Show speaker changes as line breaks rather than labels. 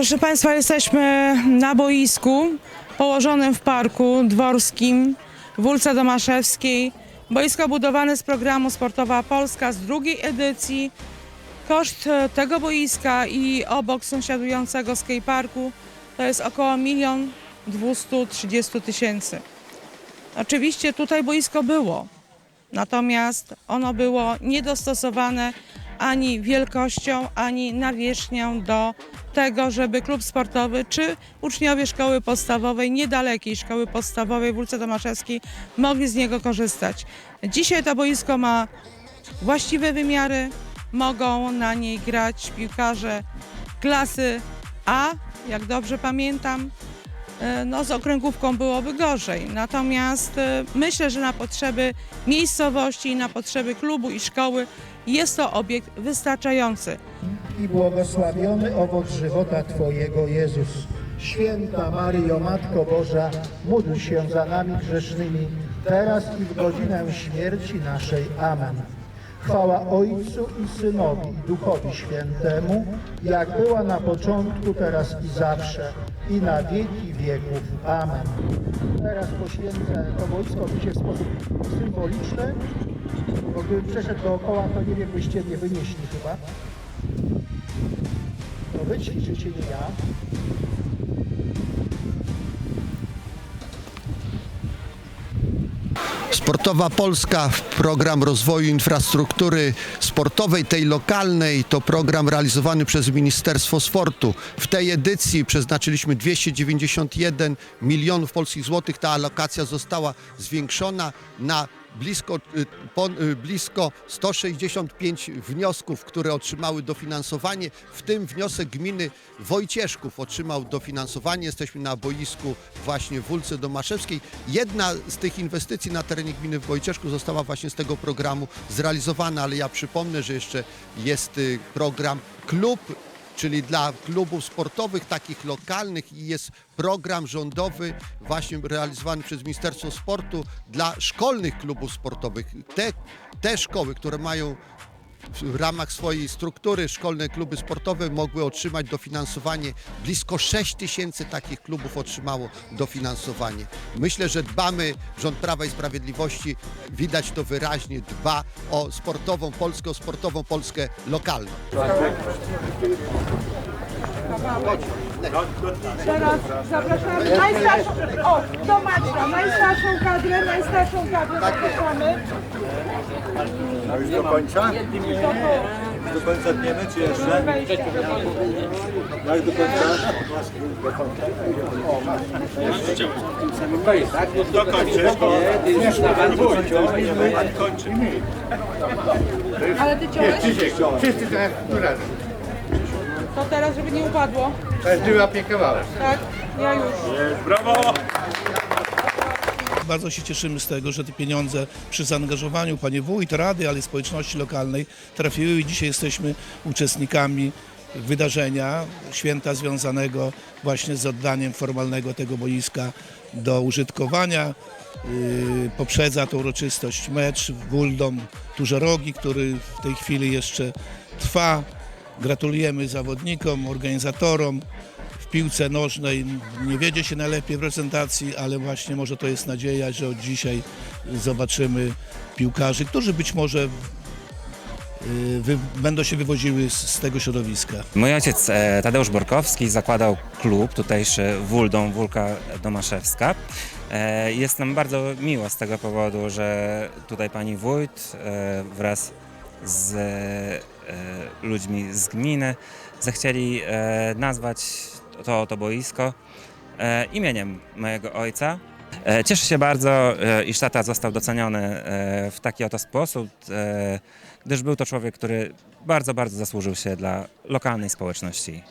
Proszę Państwa, jesteśmy na boisku położonym w parku dworskim w ulicy Domaszewskiej. Boisko budowane z programu Sportowa Polska z drugiej edycji. Koszt e, tego boiska i obok sąsiadującego skateparku to jest około 1 230 tysięcy. Oczywiście tutaj boisko było, natomiast ono było niedostosowane ani wielkością, ani nawierzchnią do tego, żeby klub sportowy czy uczniowie szkoły podstawowej, niedalekiej szkoły podstawowej w ulicy Tomaszewskiej mogli z niego korzystać. Dzisiaj to boisko ma właściwe wymiary, mogą na niej grać piłkarze klasy A, jak dobrze pamiętam, E, no z okręgówką byłoby gorzej. Natomiast e, myślę, że na potrzeby miejscowości i na potrzeby klubu i szkoły jest to obiekt wystarczający.
I błogosławiony owoc żywota Twojego, Jezus. Święta Maryjo, Matko Boża, módl się za nami grzesznymi, teraz i w godzinę śmierci naszej. Amen. Chwała Ojcu i Synowi i Duchowi Świętemu, jak była na początku, teraz i zawsze, i na wieki wieków. Amen. Teraz poświęcę to wojsko oczywiście w sposób symboliczny, bo gdybym przeszedł dookoła, to nie wiem, byście mnie wynieśli chyba. To wy nie ja.
Sportowa Polska, program rozwoju infrastruktury sportowej, tej lokalnej, to program realizowany przez Ministerstwo Sportu. W tej edycji przeznaczyliśmy 291 milionów polskich złotych. Ta alokacja została zwiększona na blisko, y, y, blisko 165 wniosków, które otrzymały dofinansowanie, w tym wniosek gminy Wojcieszków otrzymał dofinansowanie. Jesteśmy na boisku właśnie w Ulce Domaszewskiej. Jedna z tych inwestycji na terenie gminy Wojcieszków została właśnie z tego programu zrealizowana, ale ja przypomnę, że jeszcze jest y, program Klub czyli dla klubów sportowych, takich lokalnych i jest program rządowy właśnie realizowany przez Ministerstwo Sportu dla szkolnych klubów sportowych. Te, te szkoły, które mają w ramach swojej struktury szkolne kluby sportowe mogły otrzymać dofinansowanie. Blisko 6 tysięcy takich klubów otrzymało dofinansowanie. Myślę, że dbamy, rząd Prawa i Sprawiedliwości, widać to wyraźnie, dba o sportową Polskę, o sportową Polskę lokalną.
Teraz zapraszamy najstarszą, o, do Maćka, najstarszą kadrę, najstarszą kadrę zapraszamy.
Już do końca? Do końca dniemy, czy jeszcze? Jak do końca? Dokończysz? Kończy.
Ale ty ciąłeś?
Wszyscy teraz razem.
To teraz, żeby nie upadło.
Każdy łapie kawałek.
Tak, ja już.
Brawo!
Bardzo się cieszymy z tego, że te pieniądze przy zaangażowaniu Panie Wójt, Rady, ale i społeczności lokalnej trafiły i dzisiaj jesteśmy uczestnikami wydarzenia, święta związanego właśnie z oddaniem formalnego tego boiska do użytkowania. Yy, poprzedza tą uroczystość mecz w Buldom Tużerogi, który w tej chwili jeszcze trwa. Gratulujemy zawodnikom, organizatorom. W piłce nożnej nie wiedzie się najlepiej w prezentacji, ale właśnie może to jest nadzieja, że od dzisiaj zobaczymy piłkarzy, którzy być może yy, wy, będą się wywoziły z, z tego środowiska.
Mój ojciec e, Tadeusz Borkowski zakładał klub tutejszy Wuldom, Wólka Domaszewska. E, Jest nam bardzo miło z tego powodu, że tutaj pani wójt e, wraz z e, ludźmi z gminy zechcieli e, nazwać to, to boisko e, imieniem mojego ojca. Cieszę się bardzo, iż tata został doceniony w taki oto sposób, gdyż był to człowiek, który bardzo, bardzo zasłużył się dla lokalnej społeczności.